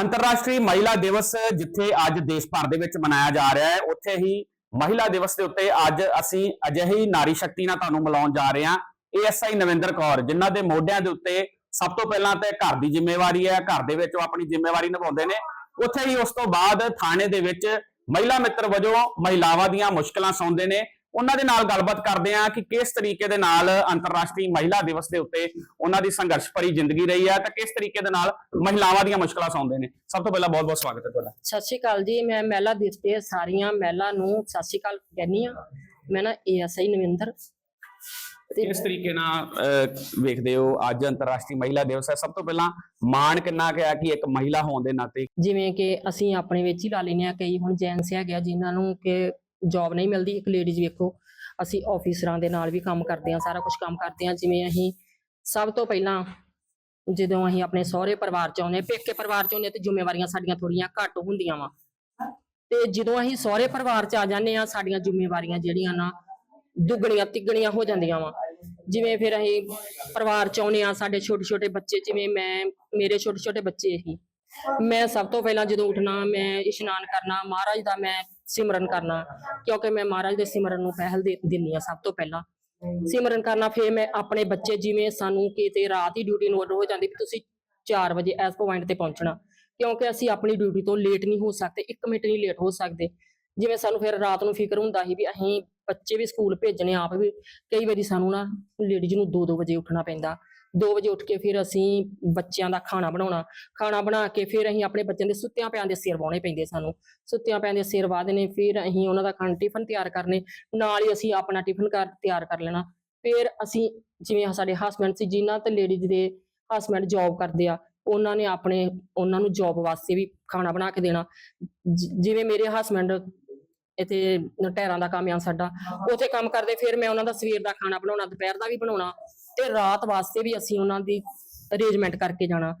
ਅੰਤਰਰਾਸ਼ਟਰੀ ਮਹਿਲਾ ਦਿਵਸ ਜਿੱਥੇ ਅੱਜ ਦੇਸ਼ ਭਰ ਦੇ ਵਿੱਚ ਮਨਾਇਆ ਜਾ ਰਿਹਾ ਹੈ, ਉੱਥੇ ਹੀ ਮਹਿਲਾ ਦਿਵਸ ਦੇ ਉੱਤੇ ਅੱਜ ਅਸੀਂ ਅਜਿਹੀ ਨਾਰੀ ਸ਼ਕਤੀ ਨਾਲ ਤੁਹਾਨੂੰ ਮਿਲਾਉਣ ਜਾ ਰਹੇ ਹਾਂ। ਏਐਸਆਈ ਨਵਿੰਦਰ ਕੌਰ, ਜਿਨ੍ਹਾਂ ਦੇ ਮੋਢਿਆਂ ਦੇ ਉੱਤੇ ਸਭ ਤੋਂ ਪਹਿਲਾਂ ਤੇ ਘਰ ਦੀ ਜ਼ਿੰਮੇਵਾਰੀ ਹੈ, ਘਰ ਦੇ ਵਿੱਚ ਉਹ ਆਪਣੀ ਜ਼ਿੰਮੇਵਾਰੀ ਨਿਭਾਉਂਦੇ ਨੇ। ਉੱਥੇ ਹੀ ਉਸ ਤੋਂ ਬਾਅਦ ਥਾਣੇ ਦੇ ਵਿੱਚ ਮਹਿਲਾ ਮਿੱਤਰ ਵਜੋਂ ਮਹਿਲਾਵਾਂ ਦੀਆਂ ਮੁਸ਼ਕਲਾਂ ਸੁਣਦੇ ਨੇ। ਉਹਨਾਂ ਦੇ ਨਾਲ ਗੱਲਬਾਤ ਕਰਦੇ ਹਾਂ ਕਿ ਕਿਸ ਤਰੀਕੇ ਦੇ ਨਾਲ ਅੰਤਰਰਾਸ਼ਟਰੀ ਮਹਿਲਾ ਦਿਵਸ ਦੇ ਉੱਤੇ ਉਹਨਾਂ ਦੀ ਸੰਘਰਸ਼ ਭਰੀ ਜ਼ਿੰਦਗੀ ਰਹੀ ਹੈ ਤੇ ਕਿਸ ਤਰੀਕੇ ਦੇ ਨਾਲ ਮਹਿਲਾਵਾਂ ਦੀਆਂ ਮੁਸ਼ਕਲਾਂ ਸੁਣਦੇ ਨੇ। ਸਭ ਤੋਂ ਪਹਿਲਾਂ ਬਹੁਤ ਬਹੁਤ ਸਵਾਗਤ ਹੈ ਤੁਹਾਡਾ। ਸਤਿ ਸ਼੍ਰੀ ਅਕਾਲ ਜੀ ਮੈਂ ਮਹਿਲਾ ਦਿਵਸ ਤੇ ਸਾਰੀਆਂ ਮਹਿਲਾ ਨੂੰ ਸਤਿ ਸ਼੍ਰੀ ਅਕਾਲ ਕਹਿੰਨੀ ਆ ਮੈਂ ਨਾ ਏਐਸਆਈ ਨਵਿੰਦਰ। ਕਿਸ ਤਰੀਕੇ ਨਾਲ ਵੇਖਦੇ ਹੋ ਅੱਜ ਅੰਤਰਰਾਸ਼ਟਰੀ ਮਹਿਲਾ ਦਿਵਸ ਹੈ? ਸਭ ਤੋਂ ਪਹਿਲਾਂ ਮਾਣ ਕਿੰਨਾ ਕੁ ਹੈ ਕਿ ਇੱਕ ਮਹਿਲਾ ਹੋਣ ਦੇ ਨਾਤੇ? ਜਿਵੇਂ ਕਿ ਅਸੀਂ ਆਪਣੇ ਵਿੱਚ ਹੀ ਲਾ ਲੈਨੇ ਆ ਕਈ ਹੁਣ ਜੈਂਟਸ ਹੈਗੇ ਆ ਜਿਨ੍ਹਾਂ ਨੂੰ ਕਿ ਜੌਬ ਨਹੀਂ ਮਿਲਦੀ, ਇੱਕ ਲੇਡੀਜ਼ ਵੇਖੋ, ਅਸੀਂ ਆਫੀਸਰਾਂ ਦੇ ਨਾਲ ਵੀ ਕੰਮ ਕਰਦੇ ਆ ਸਾਰਾ ਕੁਝ ਕੰਮ ਕਰਦੇ ਆ ਜਿਵੇਂ ਅਸੀਂ ਸਭ ਤੋਂ ਪਹਿਲਾਂ ਜਦੋਂ ਅਸੀਂ ਆਪਣੇ ਸਹੁਰੇ ਪਰਿਵਾਰ ਚ ਆਉਂਦੇ ਪੇਕੇ ਪਰਿਵਾਰ ਚ ਆਉਂਦੇ ਤੇ ਜ਼ਿੰਮੇਵਾਰੀਆਂ ਸਾਡੀਆਂ ਥੋੜੀਆਂ ਘੱਟ ਹੁੰਦੀਆਂ ਵਾ। ਤੇ ਜਦੋਂ ਅਸੀਂ ਸਹੁਰੇ ਪਰਿਵਾਰ ਚ ਆ ਜਾਂਦੇ ਆ ਸਾਡੀਆਂ ਜ਼ਿੰਮੇਵਾਰੀਆਂ ਜਿਹੜੀਆਂ ਨਾ ਦੁੱਗਣੀਆਂ ਤਿੱਗਣੀਆਂ ਹੋ ਜਾਂਦੀਆਂ ਵਾ। ਜਿਵੇਂ ਫਿਰ ਅਸੀਂ ਪਰਿਵਾਰ ਚ ਆਉਂਦੇ ਆ ਸਾਡੇ ਛੋਟੇ ਛੋਟੇ ਬੱਚੇ, ਜਿਵੇਂ ਮੈਂ, ਮੇਰੇ ਛੋਟੇ ਛੋਟੇ ਬੱਚੇ ਹੀ। ਮੈਂ ਸਭ ਤੋਂ ਪਹਿਲਾਂ ਜਦੋਂ ਉੱਠਣਾ, ਮੈਂ ਇਸ਼ਨਾਨ ਕਰਨਾ, ਮਹਾਰਾਜ ਦਾ ਮੈਂ ਸਿਮਰਨ ਕਰਨਾ, ਕਿਉਂਕਿ ਮੈਂ ਮਹਾਰਾਜ ਦੇ ਸਿਮਰਨ ਨੂੰ ਪਹਿਲ ਦਿੰਨੀ ਆ ਸਭ ਤੋਂ ਪਹਿਲਾਂ। ਸਿਮਰਨ ਕਰਨਾ, ਫਿਰ ਮੈਂ ਆਪਣੇ ਬੱਚੇ ਜਿਵੇਂ ਸਾਨੂੰ ਕਿਤੇ ਰਾਤ ਹੀ ਡਿਊਟੀ ਨੂੰ ਹੋ ਜਾਂਦੀ, ਵੀ ਤੁਸੀਂ 4 ਵਜੇ ਐਸ ਪੁਆਇੰਟ ਤੇ ਪਹੁੰਚਣਾ। ਕਿਉਂਕਿ ਅਸੀਂ ਆਪਣੀ ਡਿਊਟੀ ਤੋਂ ਲੇਟ ਨਹੀਂ ਹੋ ਸਕਦੇ 1 ਮਿੰਟ ਨਹੀਂ ਲੇਟ ਹੋ ਸਕਦੇ। ਜਿਵੇਂ ਸਾਨੂੰ ਫਿਰ ਰਾਤ ਨੂੰ ਫਿਕਰ ਹੁੰਦਾ ਸੀ ਵੀ ਅਸੀਂ ਬੱਚੇ ਵੀ ਸਕੂਲ ਭੇਜਣੇ, ਆਪ ਵੀ ਕਈ ਵਾਰੀ ਸਾਨੂੰ ਨਾ ਲੇਡੀਜ਼ ਨੂੰ 2-2 ਵਜੇ ਉੱਠਣਾ ਪੈਂਦਾ। 2 ਵਜੇ ਉੱਠ ਕੇ ਫਿਰ ਅਸੀਂ ਬੱਚਿਆਂ ਦਾ ਖਾਣਾ ਬਣਾਉਣਾ। ਖਾਣਾ ਬਣਾ ਕੇ ਫਿਰ ਅਸੀਂ ਆਪਣੇ ਬੱਚਿਆਂ ਦੇ ਸੁੱਤਿਆਂ ਪਿਆਂ ਦੇ ਸਿਰ ਵਾਉਣੇ ਪੈਂਦੇ ਸਾਨੂੰ। ਸੁੱਤਿਆਂ ਪਿਆਂ ਦੇ ਸਿਰ ਵਾਹ ਦੇਣੇ, ਫਿਰ ਅਸੀਂ ਉਹਨਾਂ ਦਾ ਖਾਣ ਟਿਫਨ ਤਿਆਰ ਕਰਨੇ। ਨਾਲ ਹੀ ਅਸੀਂ ਆਪਣਾ ਟਿਫਨ ਕਰ, ਤਿਆਰ ਕਰ ਲੈਣਾ। ਫਿਰ ਅਸੀਂ ਜਿਵੇਂ ਸਾਡੇ ਹਸਬੰਡ ਸੀ, ਜਿਨ੍ਹਾਂ ਤੇ ਲੇਡੀਜ਼ ਦੇ ਹਸਬੰਡ ਜੌਬ ਕਰਦੇ ਆ, ਉਹਨਾਂ ਨੇ ਆਪਣੇ, ਉਹਨਾਂ ਨੂੰ ਜੌਬ ਵਾਸਤੇ ਵੀ ਖਾਣਾ ਬਣਾ ਕੇ ਦੇਣਾ। ਜਿਵੇਂ ਮੇਰੇ ਹਸਬੰਡ ਇੱਥੇ ਟਾਇਰਾਂ ਦਾ ਕੰਮ ਆ ਸਾਡਾ, ਉੱਥੇ ਕੰਮ ਕਰਦੇ, ਫਿਰ ਮੈਂ ਉਹਨਾਂ ਦਾ ਸਵੇਰ ਦਾ ਖਾਣਾ ਬਣਾਉਣਾ, ਦੁਪਹਿਰ ਦਾ ਵੀ ਬਣਾਉਣਾ। ਤੇ ਰਾਤ ਵਾਸਤੇ ਵੀ ਅਸੀਂ ਉਹਨਾਂ ਦੀ ਅਰੇਂਜਮੈਂਟ ਕਰਕੇ ਜਾਣਾ।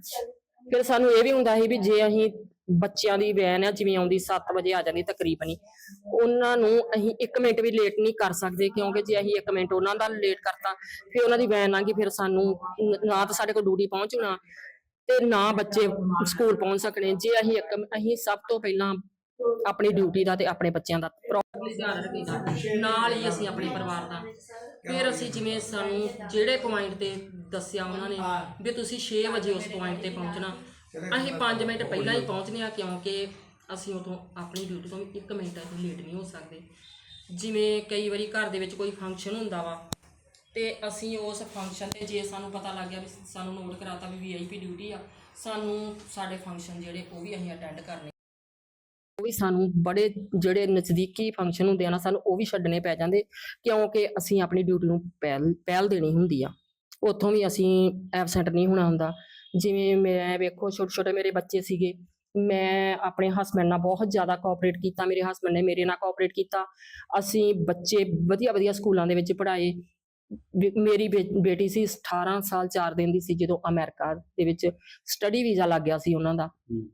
ਫਿਰ ਸਾਨੂੰ ਇਹ ਵੀ ਹੁੰਦਾ ਸੀ ਵੀ ਜੇ ਅਸੀਂ ਬੱਚਿਆਂ ਦੀ ਵੈਨ ਆ, ਜਿਵੇਂ ਆਉਂਦੀ 7 ਵਜੇ ਆ ਜਾਂਦੀ ਤਕਰੀਬਨ, ਉਹਨਾਂ ਨੂੰ ਅਸੀਂ 1 ਮਿੰਟ ਵੀ ਲੇਟ ਨਹੀਂ ਕਰ ਸਕਦੇ, ਕਿਉਂਕਿ ਜੇ ਅਸੀਂ 1 ਮਿੰਟ ਉਹਨਾਂ ਦਾ ਲੇਟ ਕਰਤਾ, ਫਿਰ ਉਹਨਾਂ ਦੀ ਵੈਨ ਆਂਗੀ ਫਿਰ ਸਾਨੂੰ ਨਾ ਤਾਂ ਸਾਡੇ ਕੋਲ ਡਿਊਟੀ ਪਹੁੰਚਣਾ ਤੇ ਨਾ ਬੱਚੇ ਸਕੂਲ ਪਹੁੰਚ ਸਕਣੇ। ਜੇ ਅਸੀਂ ਇੱਕ, ਅਸੀਂ ਸਭ ਤੋਂ ਪਹਿਲਾਂ ਆਪਣੀ ਡਿਊਟੀ ਦਾ ਤੇ ਆਪਣੇ ਬੱਚਿਆਂ ਦਾ ਪ੍ਰੋਪਰਲੀ ਧਿਆਨ ਰੱਖੀਦਾ ਨਾਲ ਹੀ ਅਸੀਂ ਆਪਣੇ ਪਰਿਵਾਰ ਦਾ। ਫਿਰ ਅਸੀਂ ਜਿਵੇਂ ਸਾਨੂੰ ਜਿਹੜੇ ਪੁਆਇੰਟ ਤੇ ਦੱਸਿਆ ਉਹਨਾਂ ਨੇ ਵੀ ਤੁਸੀਂ 6 ਵਜੇ ਉਸ ਪੁਆਇੰਟ ਤੇ ਪਹੁੰਚਣਾ। ਅਸੀਂ 5 ਮਿੰਟ ਪਹਿਲਾਂ ਹੀ ਪਹੁੰਚਨੇ ਆ ਕਿਉਂਕਿ ਅਸੀਂ ਉਦੋਂ ਆਪਣੀ ਡਿਊਟੀ ਤੋਂ ਵੀ 1 ਮਿੰਟ ਅਸੀਂ ਲੇਟ ਨਹੀਂ ਹੋ ਸਕਦੇ। ਜਿਵੇਂ ਕਈ ਵਾਰੀ ਘਰ ਦੇ ਵਿੱਚ ਕੋਈ ਫੰਕਸ਼ਨ ਹੁੰਦਾ ਵਾ ਤੇ ਅਸੀਂ ਉਸ ਫੰਕਸ਼ਨ ਤੇ ਜੇ ਸਾਨੂੰ ਪਤਾ ਲੱਗ ਗਿਆ ਵੀ ਸਾਨੂੰ ਨੋਟ ਕਰਾਤਾ ਵੀ ਵੀਆਈਪੀ ਡਿਊਟੀ ਆ, ਸਾਨੂੰ ਸਾਡੇ ਫੰਕਸ਼ਨ ਜਿਹੜੇ ਉਹ ਵੀ ਅਸੀਂ ਅਟੈਂਡ ਕਰਨੇ। ਵੀ ਸਾਨੂੰ ਬੜੇ ਜਿਹੜੇ ਨਜ਼ਦੀਕੀ ਫੰਕਸ਼ਨ ਹੁੰਦੇ ਆ ਨਾ, ਸਾਨੂੰ ਉਹ ਵੀ ਛੱਡਣੇ ਪੈ ਜਾਂਦੇ, ਕਿਉਂਕਿ ਅਸੀਂ ਆਪਣੀ ਡਿਊਟੀ ਨੂੰ ਪਹਿਲ ਪਹਿਲ ਦੇਣੀ ਹੁੰਦੀ ਆ। ਉੱਥੋਂ ਵੀ ਅਸੀਂ ਐਬਸੈਂਟ ਨਹੀਂ ਹੋਣਾ ਹੁੰਦਾ। ਜਿਵੇਂ ਮੈਂ ਵੇਖੋ ਛੋਟੇ ਛੋਟੇ ਮੇਰੇ ਬੱਚੇ ਸੀਗੇ, ਮੈਂ ਆਪਣੇ ਹਸਬੰਡ ਨਾਲ ਬਹੁਤ ਜ਼ਿਆਦਾ ਕੋਆਪਰੇਟ ਕੀਤਾ, ਮੇਰੇ ਹਸਬੰਡ ਨੇ ਮੇਰੇ ਨਾਲ ਕੋਆਪਰੇਟ ਕੀਤਾ। ਅਸੀਂ ਬੱਚੇ ਵਧੀਆ ਵਧੀਆ ਸਕੂਲਾਂ ਦੇ ਵਿੱਚ ਪੜ੍ਹਾਏ ਮੇਰੀ ਬੇਟੀ ਸੀ 18 ਸਾਲ 4 ਦਿਨ ਦੀ ਸੀ ਜਦੋਂ ਅਮਰੀਕਾ ਦੇ ਵਿੱਚ ਸਟੱਡੀ ਵੀਜ਼ਾ ਲੱਗ ਗਿਆ ਸੀ ਉਹਨਾਂ ਦਾ।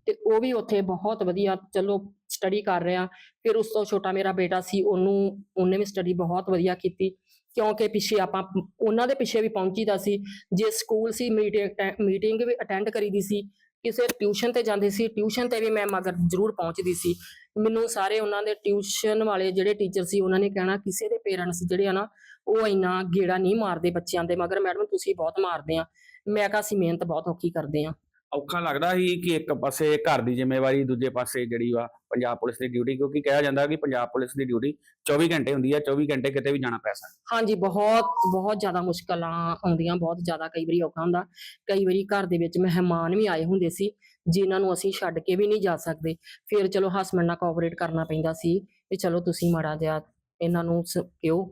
ਤੇ ਉਹ ਵੀ ਉੱਥੇ ਬਹੁਤ ਵਧੀਆ ਚਲੋ ਸਟੱਡੀ ਕਰ ਰਿਹਾ। ਫਿਰ ਉਸ ਤੋਂ ਛੋਟਾ ਮੇਰਾ ਬੇਟਾ ਸੀ ਉਹਨੂੰ ਉਹਨੇ ਵੀ ਸਟੱਡੀ ਬਹੁਤ ਵਧੀਆ ਕੀਤੀ। ਕਿਉਂਕਿ ਪਿੱਛੇ ਆਪਾਂ ਉਹਨਾਂ ਦੇ ਪਿੱਛੇ ਵੀ ਪਹੁੰਚੀਦਾ ਸੀ। ਜੇ ਸਕੂਲ ਸੀ ਮੀਟਿੰਗ ਮੀਟਿੰਗ ਵੀ ਅਟੈਂਡ ਕਰੀਦੀ ਸੀ। ਕਿਸੇ ਟਿਊਸ਼ਨ ਤੇ ਜਾਂਦੇ ਸੀ ਟਿਊਸ਼ਨ ਤੇ ਵੀ ਮੈਂ ਮਗਰ ਜ਼ਰੂਰ ਪਹੁੰਚਦੀ ਸੀ। ਮੈਨੂੰ ਸਾਰੇ ਉਹਨਾਂ ਦੇ ਟਿਊਸ਼ਨ ਵਾਲੇ ਜਿਹੜੇ ਟੀਚਰ ਸੀ ਉਹਨਾਂ ਨੇ ਕਹਿਣਾ ਕਿਸੇ ਦੇ ਪੇਰੈਂਟਸ ਜਿਹੜੇ ਆ ਨਾ ਉਹ ਇੰਨਾ ਗੇੜਾ ਨਹੀਂ ਮਾਰਦੇ ਬੱਚਿਆਂ ਦੇ ਮਗਰ ਮੈਡਮ ਤੁਸੀਂ ਬਹੁਤ ਮਾਰਦੇ ਆ। ਮੈਂ ਕਿਹਾ ਅਸੀਂ ਮਿਹਨਤ ਬਹੁਤ ਔਖੀ ਕਰਦੇ ਆ। ਔਖਾ ਲੱਗਦਾ ਸੀ ਕਿ ਇੱਕ ਪਾਸੇ ਘਰ ਦੀ ਜ਼ਿੰਮੇਵਾਰੀ ਦੂਜੇ ਪਾਸੇ ਜਿਹੜੀ ਵਾ ਪੰਜਾਬ ਪੁਲਿਸ ਦੀ ਡਿਊਟੀ ਕਿਉਂਕਿ ਕਿਹਾ ਜਾਂਦਾ ਕਿ ਪੰਜਾਬ ਪੁਲਿਸ ਦੀ ਡਿਊਟੀ 24 ਘੰਟੇ ਹੁੰਦੀ ਹੈ 24 ਘੰਟੇ ਕਿਤੇ ਵੀ ਜਾਣਾ ਪੈ ਸਕਦਾ। ਹਾਂਜੀ ਬਹੁਤ ਬਹੁਤ ਜ਼ਿਆਦਾ ਮੁਸ਼ਕਲਾਂ ਆਉਂਦੀਆਂ ਬਹੁਤ ਜ਼ਿਆਦਾ ਕਈ ਵਾਰੀ ਔਖਾ ਹੁੰਦਾ। ਕਈ ਵਾਰੀ ਘਰ ਦੇ ਵਿੱਚ ਮਹਿਮਾਨ ਵੀ ਆਏ ਹੁੰਦੇ ਸੀ ਜਿਨ੍ਹਾਂ ਨੂੰ ਅਸੀਂ ਛੱਡ ਕੇ ਵੀ ਨਹੀਂ ਜਾ ਸਕਦੇ। ਫਿਰ ਚਲੋ ਹਸਬੰਡ ਨਾਲ ਕੋਆਪਰੇਟ ਕਰਨਾ ਪੈਂਦਾ ਸੀ ਵੀ ਚਲੋ ਤੁਸੀਂ ਮਾੜਾ ਜਿਹਾ ਇਹਨਾਂ ਨੂੰ ਕਿਉ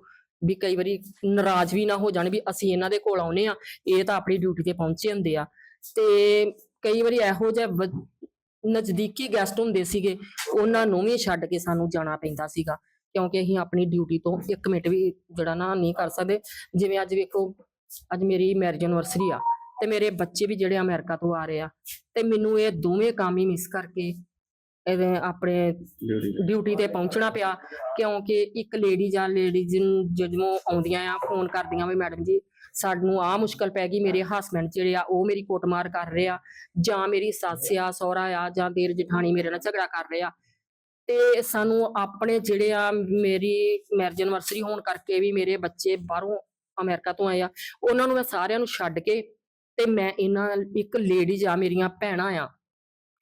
ਵੀ ਕਈ ਵਾਰੀ ਨਾਰਾਜ਼ ਵੀ ਨਾ ਹੋ ਜਾਣ ਵੀ ਅਸੀਂ ਇਹਨਾਂ ਦੇ ਕੋਲ ਆਉਨੇ ਆ ਇਹ ਤਾਂ ਆਪਣੀ ਡਿਊਟੀ ਤੇ ਪਹੁੰਚੇ ਹੁੰਦੇ ਆ। ਤੇ ਕਈ ਵਾਰੀ ਇਹੋ ਜਿਹਾ ਨਜ਼ਦੀਕੀ ਗੈਸਟ ਹੁੰਦੇ ਸੀਗੇ, ਉਹਨਾਂ ਨੂੰ ਵੀ ਛੱਡ ਕੇ ਸਾਨੂੰ ਜਾਣਾ ਪੈਂਦਾ ਸੀਗਾ, ਕਿਉਂਕਿ ਅਸੀਂ ਆਪਣੀ ਡਿਊਟੀ ਤੋਂ 1 ਮਿੰਟ ਵੀ ਜਿਹੜਾ ਨਾ ਨਹੀਂ ਕਰ ਸਕਦੇ। ਜਿਵੇਂ ਅੱਜ ਵੇਖੋ, ਅੱਜ ਮੇਰੀ ਮੈਰਿਜ ਐਨਵਰਸਰੀ ਆ, ਤੇ ਮੇਰੇ ਬੱਚੇ ਵੀ ਜਿਹੜੇ ਅਮਰੀਕਾ ਤੋਂ ਆ ਰਹੇ ਆ, ਤੇ ਮੈਨੂੰ ਇਹ ਦੋਵੇਂ ਕੰਮ ਹੀ ਮਿਸ ਕਰਕੇ ਇਹਦੇ ਆਪਣੇ ਡਿਊਟੀ ਤੇ ਪਹੁੰਚਣਾ ਪਿਆ। ਕਿਉਂਕਿ ਇੱਕ ਲੇਡੀ ਜਾਂ ਲੇਡੀਜ਼ ਨੂੰ ਜਦੋਂ ਆਉਂਦੀਆਂ ਆ ਫੋਨ ਕਰਦੀਆਂ ਵੀ ਮੈਡਮ ਜੀ ਸਾਨੂੰ ਆ ਮੁਸ਼ਕਲ ਪੈ ਗਈ ਮੇਰੇ ਹਸਬੰਡ ਜਿਹੜੇ ਆ ਉਹ ਮੇਰੀ ਕੁੱਟਮਾਰ ਕਰ ਰਹੇ ਆ। ਜਾਂ ਮੇਰੀ ਸੱਸ ਆ ਸਹੁਰਾ ਆ ਜਾਂ ਦੇਰ ਜਠਾਣੀ ਮੇਰੇ ਨਾਲ ਝਗੜਾ ਕਰ ਰਹੇ ਆ। ਤੇ ਸਾਨੂੰ ਆਪਣੇ ਜਿਹੜੇ ਆ ਮੇਰੀ ਮੈਰਿਜ ਐਨਵਰਸਰੀ ਹੋਣ ਕਰਕੇ ਵੀ ਮੇਰੇ ਬੱਚੇ ਬਾਹਰੋਂ ਅਮਰੀਕਾ ਤੋਂ ਆਏ ਆ। ਉਹਨਾਂ ਨੂੰ ਮੈਂ ਸਾਰਿਆਂ ਨੂੰ ਛੱਡ ਕੇ ਤੇ ਮੈਂ ਇਹਨਾਂ ਇੱਕ ਲੇਡੀਜ਼ ਆ ਮੇਰੀਆਂ ਭੈਣਾਂ ਆ।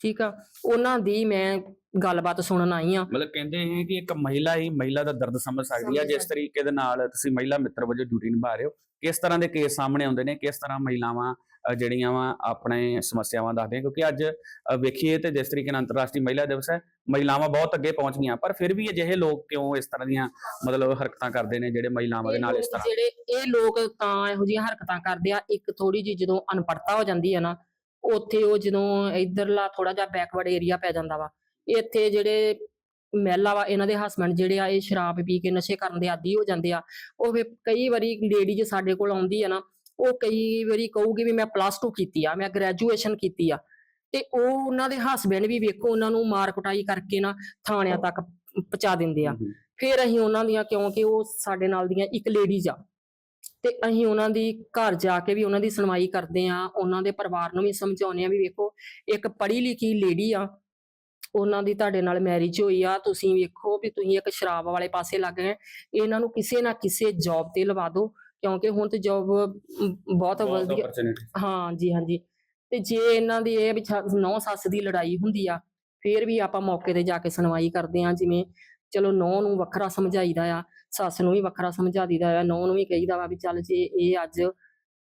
ਠੀਕ ਆ? ਉਹਨਾਂ ਦੀ ਮੈਂ ਗੱਲਬਾਤ ਸੁਣਨ ਆਈ ਆ। ਮਤਲਬ ਕਹਿੰਦੇ ਹੈ ਕਿ ਇੱਕ ਮਹਿਲਾ ਹੀ ਮਹਿਲਾ ਦਾ ਦਰਦ ਸਮਝ ਸਕਦੀ ਸਮਝ ਜਿਸ। ਤਰੀਕੇ ਦੇ ਨਾਲ ਤੁਸੀਂ ਮਹਿਲਾ ਮਿੱਤਰ ਵਜੋਂ ਡਿਊਟੀ ਨਿਭਾ ਰਹੇ ਹੋ ਕਿਸ ਤਰ੍ਹਾਂ ਦੇ ਕੇਸ ਸਾਹਮਣੇ ਆਉਂਦੇ ਨੇ ਕਿਸ ਤਰ੍ਹਾਂ ਮਹਿਲਾਵਾਂ ਜਿਹੜੀਆਂ ਵਾ ਆਪਣੇ ਸਮੱਸਿਆਵਾਂ ਦੱਸਦੇ ਕਿਉਂਕਿ ਅੱਜ ਵੇਖੀਏ ਤੇ ਜਿਸ ਤਰੀਕੇ ਨਾਲ ਅੰਤਰਰਾਸ਼ਟਰੀ ਮਹਿਲਾ ਦਿਵਸ ਹੈ ਮਹਿਲਾਵਾਂ ਬਹੁਤ ਅੱਗੇ ਪਹੁੰਚ ਗਈਆਂ ਪਰ ਫਿਰ ਵੀ ਅਜਿਹੇ ਲੋਕ ਕਿਉਂ ਇਸ ਤਰ੍ਹਾਂ ਦੀਆਂ ਮਤਲਬ ਹਰਕਤਾਂ ਕਰਦੇ ਨੇ ਜਿਹੜੇ ਮਹਿਲਾਵਾਂ ਦੇ ਨਾਲ ਇਸ ਤਰ੍ਹਾਂ? ਜਿਹੜੇ ਇਹ ਲੋਕ ਤਾਂ ਇਹੋ ਜਿਹੀਆਂ ਹਰਕਤਾਂ ਕਰਦੇ ਆ ਇੱਕ ਥੋੜੀ ਜਿਹੀ ਜਦੋਂ ਅਨਪੜਤਾ ਹੋ ਜਾਂਦੀ ਹੈ ਨਾ ਉੱਥੇ ਉਹ ਜਦੋਂ ਇਧਰਲਾ ਥੋੜਾ ਜਿਹਾ ਬੈਕਵਰਡ ਏਰੀਆ ਪੈ ਜਾਂਦਾ ਵਾ ਇੱਥੇ ਜਿਹੜੇ ਮਹਿਲਾ ਵਾ ਇਹਨਾਂ ਦੇ ਹਸਬੰਡ ਜਿਹੜੇ ਆ ਇਹ ਸ਼ਰਾਬ ਪੀ ਕੇ ਨਸ਼ੇ ਕਰਨ ਦੇ ਆਦੀ ਹੋ ਜਾਂਦੇ ਆ। ਉਹ ਫਿਰ ਕਈ ਵਾਰੀ ਲੇਡੀ ਜੇ ਸਾਡੇ ਕੋਲ ਆਉਂਦੀ ਆ ਨਾ ਉਹ ਕਈ ਵਾਰੀ ਕਹੂਗੀ ਵੀ ਮੈਂ ਪਲੱਸ 2 ਕੀਤੀ ਆ ਮੈਂ ਗ੍ਰੈਜੂਏਸ਼ਨ ਕੀਤੀ ਆ। ਤੇ ਉਹ ਉਹਨਾਂ ਦੇ ਹਸਬੰਡ ਵੀ ਵੇਖੋ ਉਹਨਾਂ ਨੂੰ ਮਾਰ ਕੁਟਾਈ ਕਰਕੇ ਨਾ ਥਾਣਿਆਂ ਤੱਕ ਪਹੁੰਚਾ ਦਿੰਦੇ ਆ। ਫਿਰ ਅਸੀਂ ਉਹਨਾਂ ਦੀਆਂ ਕਿਉਂਕਿ ਉਹ ਸਾਡੇ ਨਾਲ ਦੀਆਂ ਇੱਕ ਲੇਡੀਜ਼ ਆ ਤੇ ਅਸੀਂ ਉਹਨਾਂ ਦੀ ਘਰ ਜਾ ਕੇ ਵੀ ਉਹਨਾਂ ਦੀ ਸੁਣਵਾਈ ਕਰਦੇ ਆ ਉਹਨਾਂ ਦੇ ਪਰਿਵਾਰ ਨੂੰ ਵੀ ਸਮਝਾਉਂਦੇ ਆ ਵੀ ਵੇਖੋ ਇੱਕ ਪੜ੍ਹੀ ਲਿਖੀ ਲੇਡੀ ਆ ਉਹਨਾਂ ਦੀ ਤੁਹਾਡੇ ਨਾਲ ਮੈਰਿਜ ਹੋਈ ਆ ਤੁਸੀਂ ਵੇਖੋ ਵੀ ਤੁਸੀਂ ਇੱਕ ਸ਼ਰਾਬ ਵਾਲੇ ਪਾਸੇ ਲੱਗ ਗਏ ਇਹਨਾਂ ਨੂੰ ਕਿਸੇ ਨਾ ਕਿਸੇ ਜੌਬ ਤੇ ਲਵਾ ਦਿਓ ਕਿਉਂਕਿ ਹੁਣ ਤੇ ਜੌਬ ਬਹੁਤ ਵਧੀਆ। ਹਾਂ ਜੀ ਹਾਂਜੀ ਤੇ ਜੇ ਇਹਨਾਂ ਦੀ ਇਹ ਨੌ ਸੱਸ ਦੀ ਲੜਾਈ ਹੁੰਦੀ ਆ ਫੇਰ ਵੀ ਆਪਾਂ ਮੌਕੇ ਤੇ ਜਾ ਕੇ ਸੁਣਵਾਈ ਕਰਦੇ ਆ ਜਿਵੇਂ ਚਲੋ ਨੌ ਨੂੰ ਵੱਖਰਾ ਸਮਝਾਈਦਾ ਆ, ਸੱਸ ਨੂੰ ਵੀ ਵੱਖਰਾ ਸਮਝਾ ਦਈਦਾ ਆ ਨੌ ਨੂੰ ਵੀ ਕਹੀਦਾ ਵਾ ਵੀ ਚੱਲ ਜੇ ਇਹ ਅੱਜ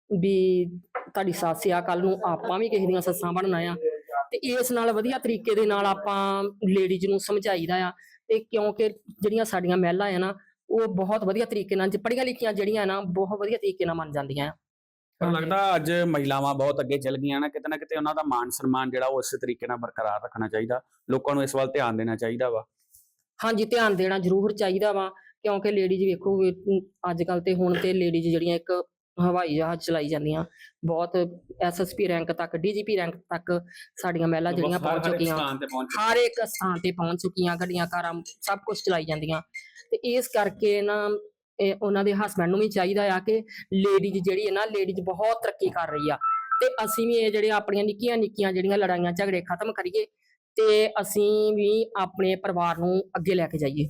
ਵੀ ਤੁਹਾਡੀ ਸੱਸ ਆ ਕੱਲ ਨੂੰ ਆਪਾਂ ਵੀ ਕਿਸੇ ਦੀਆਂ ਸੱਸਾਂ ਬਣਨਾ ਆ। ਤੇ ਇਸ ਨਾਲ ਵਧੀਆ ਤਰੀਕੇ ਦੇ ਨਾਲ ਆਪਾਂ ਲੇਡੀਜ਼ ਨੂੰ ਸਮਝਾਈਦਾ ਆ। ਤੇ ਕਿਉਂਕਿ ਜਿਹੜੀਆਂ ਸਾਡੀਆਂ ਮਹਿਲਾ ਆ ਨਾ, ਉਹ ਬਹੁਤ ਵਧੀਆ ਤਰੀਕੇ ਨਾਲ ਪੜੀਆਂ ਲਿਖੀਆਂ ਜਿਹੜੀਆਂ ਨਾ, ਬਹੁਤ ਵਧੀਆ ਤਰੀਕੇ ਨਾਲ ਮੰਨ ਜਾਂਦੀਆਂ ਆ। ਪਰ ਲੱਗਦਾ ਅੱਜ ਮਹਿਲਾਵਾਂ ਬਹੁਤ ਅੱਗੇ ਚੱਲ ਗਈਆਂ ਨਾ, ਕਿਤੇ ਨਾ ਕਿਤੇ ਉਹਨਾਂ ਦਾ ਮਾਨ ਸਨਮਾਨ ਜਿਹੜਾ ਉਹ ਇਸੇ ਤਰੀਕੇ ਨਾਲ ਬਰਕਰਾਰ ਰੱਖਣਾ ਚਾਹੀਦਾ, ਲੋਕਾਂ ਨੂੰ ਇਸ ਵੱਲ ਧਿਆਨ ਦੇਣਾ ਚਾਹੀਦਾ ਵਾ। ਹਾਂਜੀ ਧਿਆਨ ਦੇਣਾ ਜ਼ਰੂਰ ਚਾਹੀਦਾ ਵਾ ਕਿਉਂਕਿ ਲੇਡੀਜ਼ ਵੇਖੋ ਅੱਜ ਕੱਲ ਤੇ ਹੁਣ ਤੇ ਲੇਡੀਜ਼ ਜਿਹੜੀਆਂ ਇੱਕ ਹਵਾਈ ਜਹਾਜ਼ ਚਲਾਈ ਜਾਂਦੀਆਂ ਬਹੁਤ ਐਸਐਸਪੀ ਰੈਂਕ ਤੱਕ ਡੀਜੀਪੀ ਰੈਂਕ ਤੱਕ ਸਾਡੀਆਂ ਮਹਿਲਾ ਜਿਹੜੀਆਂ ਪਹੁੰਚ ਚੁੱਕੀਆਂ ਹਰ ਇੱਕ ਸਥਾਨ ਤੇ ਪਹੁੰਚ ਚੁੱਕੀਆਂ ਗੱਡੀਆਂ ਕਾਰਾਂ ਸਭ ਕੁਝ ਚਲਾਈ ਜਾਂਦੀਆਂ। ਤੇ ਇਸ ਕਰਕੇ ਨਾ ਉਹਨਾਂ ਦੇ ਹਸਬੰਡ ਨੂੰ ਵੀ ਚਾਹੀਦਾ ਆ ਕਿ ਲੇਡੀਜ਼ ਜਿਹੜੀ ਹੈ ਨਾ ਲੇਡੀਜ਼ ਬਹੁਤ ਤਰੱਕੀ ਕਰ ਰਹੀ ਆ। ਤੇ ਅਸੀਂ ਵੀ ਇਹ ਜਿਹੜੇ ਆਪਣੀਆਂ ਨਿੱਕੀਆਂ ਨਿੱਕੀਆਂ ਜਿਹੜੀਆਂ ਲੜਾਈਆਂ ਝਗੜੇ ਖਤਮ ਕਰੀਏ ਤੇ ਅਸੀਂ ਵੀ ਆਪਣੇ ਪਰਿਵਾਰ ਨੂੰ ਅੱਗੇ ਲੈ ਕੇ ਜਾਈਏ।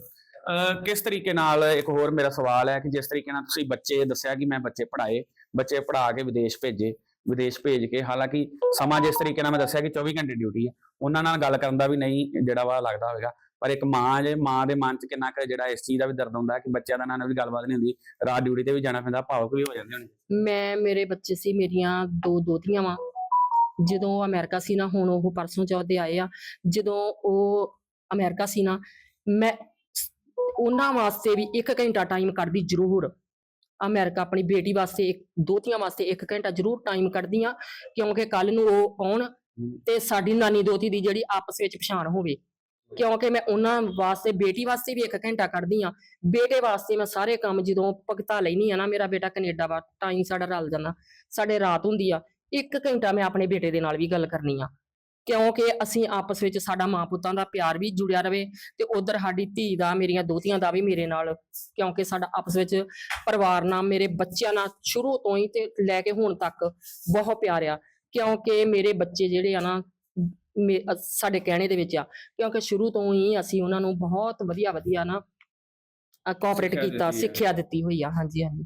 ਕਿਸ ਤਰੀਕੇ ਨਾਲ ਇੱਕ ਹੋਰ ਮੇਰਾ ਸਵਾਲ ਹੈ ਕਿ ਜਿਸ ਤਰੀਕੇ ਨਾਲ ਤੁਸੀਂ ਬੱਚੇ ਦੱਸਿਆ ਕਿ ਮੈਂ ਬੱਚੇ ਪੜ੍ਹਾਏ ਬੱਚੇ ਪੜ੍ਹਾ ਕੇ ਵਿਦੇਸ਼ ਭੇਜੇ ਵਿਦੇਸ਼ ਭੇਜ ਕੇ ਹਾਲਾਂਕਿ ਸਮਾਂ ਜਿਸ ਤਰੀਕੇ ਨਾਲ ਮੈਂ ਦੱਸਿਆ ਕਿ 24 ਘੰਟੇ ਡਿਊਟੀ ਹੈ ਉਹਨਾਂ ਨਾਲ ਗੱਲ ਕਰਨ ਦਾ ਵੀ ਨਹੀਂ ਜਿਹੜਾ ਵਾ ਲੱਗਦਾ ਹੋਵੇਗਾ। ਪਰ ਇੱਕ ਮਾਂ ਜੇ ਮਾਂ ਦੇ ਮਨ 'ਚ ਕਿੰਨਾ ਕੁ ਜਿਹੜਾ ਇਸ ਚੀਜ਼ ਦਾ ਵੀ ਦਰਦ ਹੁੰਦਾ ਕਿ ਬੱਚਿਆਂ ਦਾ ਨਾਲ ਵੀ ਗੱਲਬਾਤ ਨਹੀਂ ਹੁੰਦੀ ਰਾਤ ਡਿਊਟੀ ਤੇ ਵੀ ਜਾਣਾ ਪੈਂਦਾ ਭਾਵਕ ਵੀ ਹੋ ਜਾਂਦੇ ਹੋਣੇ। ਮੈਂ ਮੇਰੇ ਬੱਚੇ ਸੀ ਮੇਰੀਆਂ ਦੋ ਦੋਤੀਆਂ ਵਾਂ ਜਦੋਂ ਉਹ ਅਮਰੀਕਾ ਸੀ ਨਾ ਹੁਣ ਉਹ ਪਰਸੋਂ ਚੌਥੇ ਆਏ ਆ ਜਦੋਂ ਉਹ ਅਮਰੀਕਾ ਸੀ ਨਾ ਮੈਂ ਉਹਨਾਂ ਵਾਸਤੇ ਵੀ ਇੱਕ ਘੰਟਾ ਟਾਈਮ ਕੱਢਦੀ ਜ਼ਰੂਰ। ਅਮਰੀਕਾ ਆਪਣੀ ਬੇਟੀ ਵਾਸਤੇ ਇੱਕ ਦੋਤੀਆਂ ਵਾਸਤੇ ਇੱਕ ਘੰਟਾ ਜ਼ਰੂਰ ਟਾਈਮ ਕੱਢਦੀ ਆ ਕਿਉਂਕਿ ਕੱਲ ਨੂੰ ਉਹ ਆਉਣ ਤੇ ਸਾਡੀ ਨਾਨੀ ਦੋਤੀ ਦੀ ਜਿਹੜੀ ਆਪਸ ਵਿੱਚ ਪਛਾਣ ਹੋਵੇ। ਕਿਉਂਕਿ ਮੈਂ ਉਹਨਾਂ ਵਾਸਤੇ ਬੇਟੀ ਵਾਸਤੇ ਵੀ ਇੱਕ ਘੰਟਾ ਕੱਢਦੀ ਆ। ਬੇਟੇ ਵਾਸਤੇ ਮੈਂ ਸਾਰੇ ਕੰਮ ਜਦੋਂ ਭਗਤਾ ਲੈਣੀ ਆ ਨਾ ਮੇਰਾ ਬੇਟਾ ਕੈਨੇਡਾ ਵਾ ਟਾਈਮ ਸਾਡਾ ਰਲ ਜਾਂਦਾ। ਸਾਡੇ ਰਾਤ ਹੁੰਦੀ ਆ। ਇੱਕ ਘੰਟਾ ਮੈਂ ਆਪਣੇ ਬੇਟੇ ਦੇ ਨਾਲ ਵੀ ਗੱਲ ਕਰਨੀ ਆ। ਕਿਉਂਕਿ ਅਸੀਂ ਆਪਸ ਵਿੱਚ ਸਾਡਾ ਮਾਂ ਪੁੱਤਾਂ ਦਾ ਪਿਆਰ ਵੀ ਜੁੜਿਆ ਰਵੇ ਤੇ ਉਧਰ ਸਾਡੀ ਧੀ ਦਾ ਮੇਰੀਆਂ ਦੋਤੀਆਂ ਦਾ ਵੀ ਮੇਰੇ ਨਾਲ। ਕਿਉਂਕਿ ਸਾਡਾ ਆਪਸ ਵਿੱਚ ਪਰਿਵਾਰ ਨਾਲ ਮੇਰੇ ਬੱਚਿਆਂ ਨਾਲ ਸ਼ੁਰੂ ਤੋਂ ਹੀ ਤੇ ਲੈ ਕੇ ਹੁਣ ਤੱਕ ਬਹੁਤ ਪਿਆਰ ਆ। ਕਿਉਂਕਿ ਮੇਰੇ ਬੱਚੇ ਜਿਹੜੇ ਆ ਨਾ ਸਾਡੇ ਕਹਿਣੇ ਦੇ ਵਿੱਚ ਆ। ਕਿਉਂਕਿ ਸ਼ੁਰੂ ਤੋਂ ਹੀ ਅਸੀਂ ਉਹਨਾਂ ਨੂੰ ਬਹੁਤ ਵਧੀਆ ਵਧੀਆ ਨਾ ਕੋਆਪਰੇਟ ਕੀਤਾ। ਸਿੱਖਿਆ ਦਿੱਤੀ ਹੋਈ ਆ। ਹਾਂਜੀ ਹਾਂਜੀ।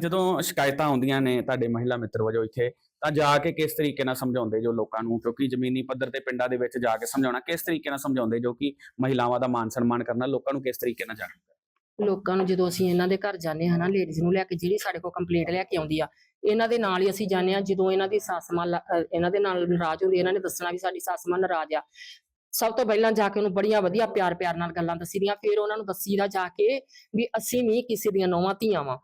ਜਦੋਂ ਸ਼ਿਕਾਇਤਾਂ ਆਉਂਦੀਆਂ ਨੇ ਤੁਹਾਡੇ ਮਹਿਲਾ ਮਿੱਤਰ ਵਜੋਂ ਇੱਥੇ ਤਾਂ ਜਾ ਕੇ ਕਿਸ ਤਰੀਕੇ ਨਾਲ ਸਮਝਾਉਂਦੇ ਜੋ ਲੋਕਾਂ ਨੂੰ? ਕਿਉਂਕਿ ਜ਼ਮੀਨੀ ਪੱਧਰ ਤੇ ਪਿੰਡਾਂ ਦੇ ਵਿੱਚ ਜਾ ਕੇ ਸਮਝਾਉਣਾ ਕਿਸ ਤਰੀਕੇ ਨਾਲ ਸਮਝਾਉਂਦੇ ਜੋ ਕਿ ਮਹਿਲਾਵਾਂ ਦਾ ਮਾਨ ਸਨਮਾਨ ਕਰਨਾ ਲੋਕਾਂ ਨੂੰ ਕਿਸ ਤਰੀਕੇ ਨਾਲ ਜਾਣਦਾ? ਲੋਕਾਂ ਨੂੰ ਜਦੋਂ ਅਸੀਂ ਇਹਨਾਂ ਦੇ ਘਰ ਜਾਂਦੇ ਹਾਂ ਨਾ ਲੇਡੀਜ਼ ਨੂੰ ਲੈ ਕੇ ਜਿਹੜੀ ਸਾਡੇ ਕੋਲ ਕੰਪਲੇਂਟ ਲੈ ਕੇ ਆਉਂਦੀ ਆ, ਇਹਨਾਂ ਦੇ ਨਾਲ ਹੀ ਅਸੀਂ ਜਾਂਦੇ ਹਾਂ, ਜਦੋਂ ਇਹਨਾਂ ਦੀ ਸੱਸ ਮਾਂ ਇਹਨਾਂ ਦੇ ਨਾਲ ਨਾਰਾਜ਼ ਹੁੰਦੀ ਇਹਨਾਂ ਨੇ ਦੱਸਣਾ ਵੀ ਸਾਡੀ ਸੱਸ ਮਾਂ ਨਾਰਾਜ਼ ਆ। ਸਭ ਤੋਂ ਪਹਿਲਾਂ ਜਾ ਕੇ ਉਹਨੂੰ ਬੜੀਆਂ ਵਧੀਆ ਪਿਆਰ ਪਿਆਰ ਨਾਲ ਗੱਲਾਂ ਦੱਸੀਦੀਆਂ ਫਿਰ ਉਹਨਾਂ ਨੂੰ ਦੱਸੀਦਾ ਜਾ ਕੇ ਵੀ ਅਸੀਂ ਵੀ ਕਿਸੇ ਦੀਆਂ ਨੌਵਾਂ ਧੀਆਂ ਵਾਂ।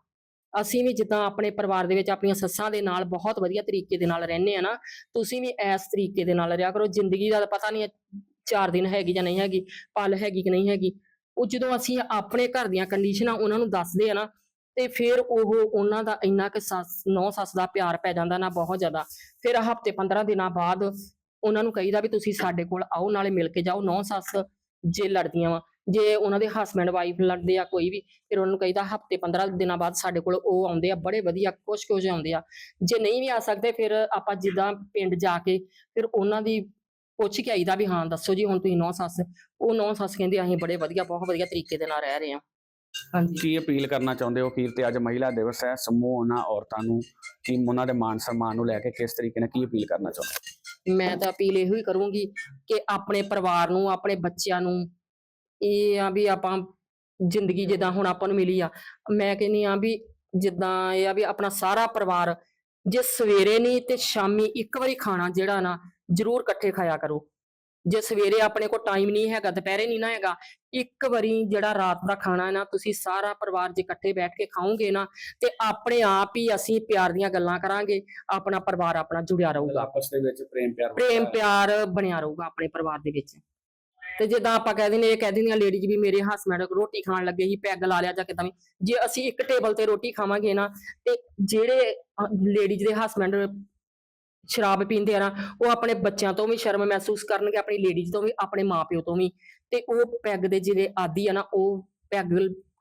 ਅਸੀਂ ਵੀ ਜਿੱਦਾਂ ਆਪਣੇ ਪਰਿਵਾਰ ਦੇ ਵਿੱਚ ਆਪਣੀਆਂ ਸੱਸਾਂ ਦੇ ਨਾਲ ਬਹੁਤ ਵਧੀਆ ਤਰੀਕੇ ਦੇ ਨਾਲ ਰਹਿੰਦੇ ਆ ਨਾ ਤੁਸੀਂ ਵੀ ਇਸ ਤਰੀਕੇ ਦੇ ਨਾਲ ਰਿਹਾ ਕਰੋ ਜ਼ਿੰਦਗੀ ਦਾ ਤਾਂ ਪਤਾ ਨਹੀਂ ਹੈ, ਚਾਰ ਦਿਨ ਹੈਗੀ ਜਾਂ ਨਹੀਂ ਹੈਗੀ ਪਲ ਹੈਗੀ ਕਿ ਨਹੀਂ ਹੈਗੀ ਉਹ ਜਦੋਂ ਅਸੀਂ ਆਪਣੇ ਘਰ ਦੀਆਂ ਕੰਡੀਸ਼ਨਾਂ ਉਹਨਾਂ ਨੂੰ ਦੱਸਦੇ ਆ ਨਾ ਤੇ ਫਿਰ ਉਹ ਉਹਨਾਂ ਦਾ ਇੰਨਾ ਕਿ ਸੱਸ ਨੌ ਸੱਸ ਦਾ ਪਿਆਰ ਪੈ ਜਾਂਦਾ ਨਾ ਬਹੁਤ ਜ਼ਿਆਦਾ ਫਿਰ ਹਫ਼ਤੇ 15 ਦਿਨਾਂ ਬਾਅਦ ਉਹਨਾਂ ਨੂੰ ਕਹੀਦਾ ਵੀ ਤੁਸੀਂ ਸਾਡੇ ਕੋਲ ਆਓ ਨਾਲੇ ਮਿਲ ਕੇ ਜਾਓ ਨੌ ਸੱਸ ਜੇ ਲੜਦੀਆਂ ਵਾ। ਜੇ ਉਹਨਾਂ ਦੇ ਹਸਬੰਡ ਵਾਈਫ ਲੜਦੇ ਆ ਕੋਈ ਵੀ ਫਿਰ ਉਹਨਾਂ ਨੂੰ ਕਹੀਦਾ ਹਫ਼ਤੇ 15 ਦਿਨਾਂ ਬਾਅਦ ਸਾਡੇ ਕੋਲ ਉਹ ਆਉਂਦੇ ਆ ਬੜੇ ਵਧੀਆ ਕੁਛ ਕੁਛ ਆਉਂਦੇ ਆ। ਜੇ ਨਹੀਂ ਵੀ ਆ ਸਕਦੇ ਫਿਰ ਆਪਾਂ ਜਿੱਦਾਂ ਪਿੰਡ ਜਾ ਕੇ ਫਿਰ ਉਹਨਾਂ ਦੀ ਪੁੱਛ ਕੇ ਆਈਦਾ ਵੀ ਹਾਂ ਦੱਸੋ ਜੀ ਹੁਣ ਤੁਸੀਂ ਨੌ ਸੱਸ ਉਹ ਨੌ ਸੱਸ ਕਹਿੰਦੇ ਅਸੀਂ ਬੜੇ ਵਧੀਆ ਬਹੁਤ ਵਧੀਆ ਤਰੀਕੇ ਦੇ ਨਾਲ ਰਹਿ ਰਹੇ ਹਾਂ। ਹਾਂਜੀ। ਕੀ ਅਪੀਲ ਕਰਨਾ ਚਾਹੁੰਦੇ ਹੋ ਅਖੀਰ ਤੇ? ਅੱਜ ਮਹਿਲਾ ਦਿਵਸ ਹੈ ਸਮੂਹ ਉਹਨਾਂ ਔਰਤਾਂ ਨੂੰ ਕੀ ਉਹਨਾਂ ਦੇ ਮਾਨ ਸਨਮਾਨ ਨੂੰ ਲੈ ਕੇ ਕਿਸ ਤਰੀਕੇ ਨਾਲ ਕੀ ਅਪੀਲ ਕਰਨਾ ਚਾਹੁੰਦੇ? ਮੈਂ ਤਾਂ ਅਪੀਲ ਇਹੋ ਹੀ ਕਰੂੰਗੀ ਕਿ ਆਪਣੇ ਪਰਿਵਾਰ ਨੂੰ ਆਪਣੇ ਬੱਚਿਆਂ ਨੂੰ ਇਹ ਆ ਵੀ ਆਪਾਂ ਜ਼ਿੰਦਗੀ ਜਿੱਦਾਂ ਹੁਣ ਆਪਾਂ ਨੂੰ ਮਿਲੀ ਆ। ਮੈਂ ਕਹਿੰਨੀ ਆ ਵੀ ਜਿੱਦਾਂ ਇਹ ਆ ਵੀ ਆਪਣਾ ਸਾਰਾ ਪਰਿਵਾਰ ਜੇ ਸਵੇਰੇ ਨਹੀਂ ਤੇ ਸ਼ਾਮੀ ਇੱਕ ਵਾਰੀ ਖਾਣਾ ਜਿਹੜਾ ਨਾ ਜ਼ਰੂਰ ਇਕੱਠੇ ਖਾਇਆ ਕਰੋ। ਜੇ ਸਵੇਰੇ ਆਪਣੇ ਕੋਲ ਟਾਈਮ ਨਹੀਂ ਹੈਗਾ ਦੁਪਹਿਰੇ ਨਹੀਂ ਨਾ ਹੈਗਾ ਇੱਕ ਵਾਰੀ ਜਿਹੜਾ ਰਾਤ ਦਾ ਖਾਣਾ ਹੈ ਨਾ ਤੁਸੀਂ ਸਾਰਾ ਪਰਿਵਾਰ ਜੇ ਇਕੱਠੇ ਬੈਠ ਕੇ ਖਾਓਗੇ ਨਾ ਤੇ ਆਪਣੇ ਆਪ ਹੀ ਅਸੀਂ ਪਿਆਰ ਦੀਆਂ ਗੱਲਾਂ ਕਰਾਂਗੇ ਆਪਣਾ ਪਰਿਵਾਰ ਆਪਣਾ ਜੁੜਿਆ ਰਹੂਗਾ। ਆਪਸ ਦੇ ਵਿੱਚ ਪ੍ਰੇਮ ਪਿਆਰ ਪ੍ਰੇਮ ਪਿਆਰ ਬਣਿਆ ਰਹੂਗਾ ਆਪਣੇ ਪਰਿਵਾਰ ਦੇ ਵਿੱਚ। ਤੇ ਜਿੱਦਾਂ ਆਪਾਂ ਕਹਿ ਦਿੰਦੇ ਇਹ ਕਹਿ ਦਿੰਦੀਆਂ ਲੇਡੀਜ਼ ਵੀ ਮੇਰੇ ਹਸਬੰਡ ਰੋਟੀ ਖਾਣ ਲੱਗੇ ਸੀ, ਪੈਗ ਲਾ ਲਿਆ ਜਾਂ ਕਿਦਾਂ ਵੀ। ਜੇ ਅਸੀਂ ਇੱਕ ਟੇਬਲ ਤੇ ਰੋਟੀ ਖਾਵਾਂਗੇ ਨਾ, ਤੇ ਜਿਹੜੇ ਲੇਡੀਜ਼ ਦੇ ਹਸਬੰਡ ਸ਼ਰਾਬ ਪੀਂਦੇ ਆ ਨਾ, ਉਹ ਆਪਣੇ ਬੱਚਿਆਂ ਤੋਂ ਵੀ ਸ਼ਰਮ ਮਹਿਸੂਸ ਕਰਨਗੇ, ਆਪਣੀ ਲੇਡੀਜ਼ ਤੋਂ ਵੀ, ਆਪਣੇ ਮਾਪਿਓ ਤੋਂ ਵੀ। ਤੇ ਉਹ ਪੈਗ ਦੇ ਜਿਹੜੇ ਆਦੀ ਆ ਨਾ, ਉਹ ਪੈਗ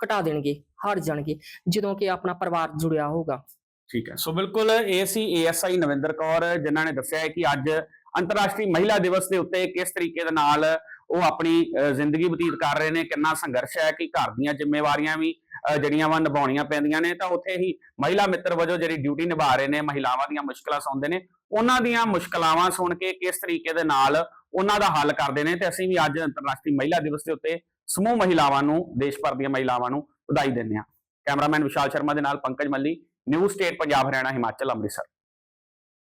ਘਟਾ ਦੇਣਗੇ ਹਟ ਜਾਣਗੇ, ਜਦੋਂ ਕਿ ਆਪਣਾ ਪਰਿਵਾਰ ਜੁੜਿਆ ਹੋਊਗਾ। ਠੀਕ ਹੈ। ਸੋ ਬਿਲਕੁਲ, ਇਹ ਸੀ ਏਐਸਆਈ ਨਵਿੰਦਰ ਕੌਰ, ਜਿਨ੍ਹਾਂ ਨੇ ਦੱਸਿਆ ਹੈ ਕਿ ਅੱਜ ਅੰਤਰਰਾਸ਼ਟਰੀ ਮਹਿਲਾ ਦਿਵਸ ਦੇ ਉੱਤੇ ਕਿਸ ਤਰੀਕੇ ਦੇ ਨਾਲ ਉਹ ਆਪਣੀ ਜ਼ਿੰਦਗੀ ਬਤੀਤ ਕਰ ਰਹੇ ਨੇ, ਕਿੰਨਾ ਸੰਘਰਸ਼ ਹੈ ਕਿ ਘਰ ਦੀਆਂ ਜ਼ਿੰਮੇਵਾਰੀਆਂ ਵੀ ਜਿਹੜੀਆਂ ਵਾ ਨਿਭਾਉਣੀਆਂ ਪੈਂਦੀਆਂ ਨੇ, ਤਾਂ ਉੱਥੇ ਹੀ ਮਹਿਲਾ ਮਿੱਤਰ ਵਜੋਂ ਜਿਹੜੀ ਡਿਊਟੀ ਨਿਭਾ ਰਹੇ ਨੇ, ਮਹਿਲਾਵਾਂ ਦੀਆਂ ਮੁਸ਼ਕਲਾਂ ਸੁਣਦੇ ਨੇ। ਉਹਨਾਂ ਦੀਆਂ ਮੁਸ਼ਕਲਾਵਾਂ ਸੁਣ ਕੇ ਕਿਸ ਤਰੀਕੇ ਦੇ ਨਾਲ ਉਹਨਾਂ ਦਾ ਹੱਲ ਕਰਦੇ ਨੇ, ਤੇ ਅਸੀਂ ਵੀ ਅੱਜ ਅੰਤਰਰਾਸ਼ਟਰੀ ਮਹਿਲਾ ਦਿਵਸ ਦੇ ਉੱਤੇ ਸਮੂਹ ਮਹਿਲਾਵਾਂ ਨੂੰ, ਦੇਸ਼ ਭਰ ਦੀਆਂ ਮਹਿਲਾਵਾਂ ਨੂੰ ਵਧਾਈ ਦਿੰਦੇ ਹਾਂ। ਕੈਮਰਾਮੈਨ ਵਿਸ਼ਾਲ ਸ਼ਰਮਾ ਦੇ ਨਾਲ ਪੰਕਜ ਮੱਲੀ ਨਿਊ ਸਟੇਟ ਪੰਜਾਬ, ਹਰਿਆਣਾ, ਹਿਮਾਚਲ, ਅੰਮ੍ਰਿਤਸਰ।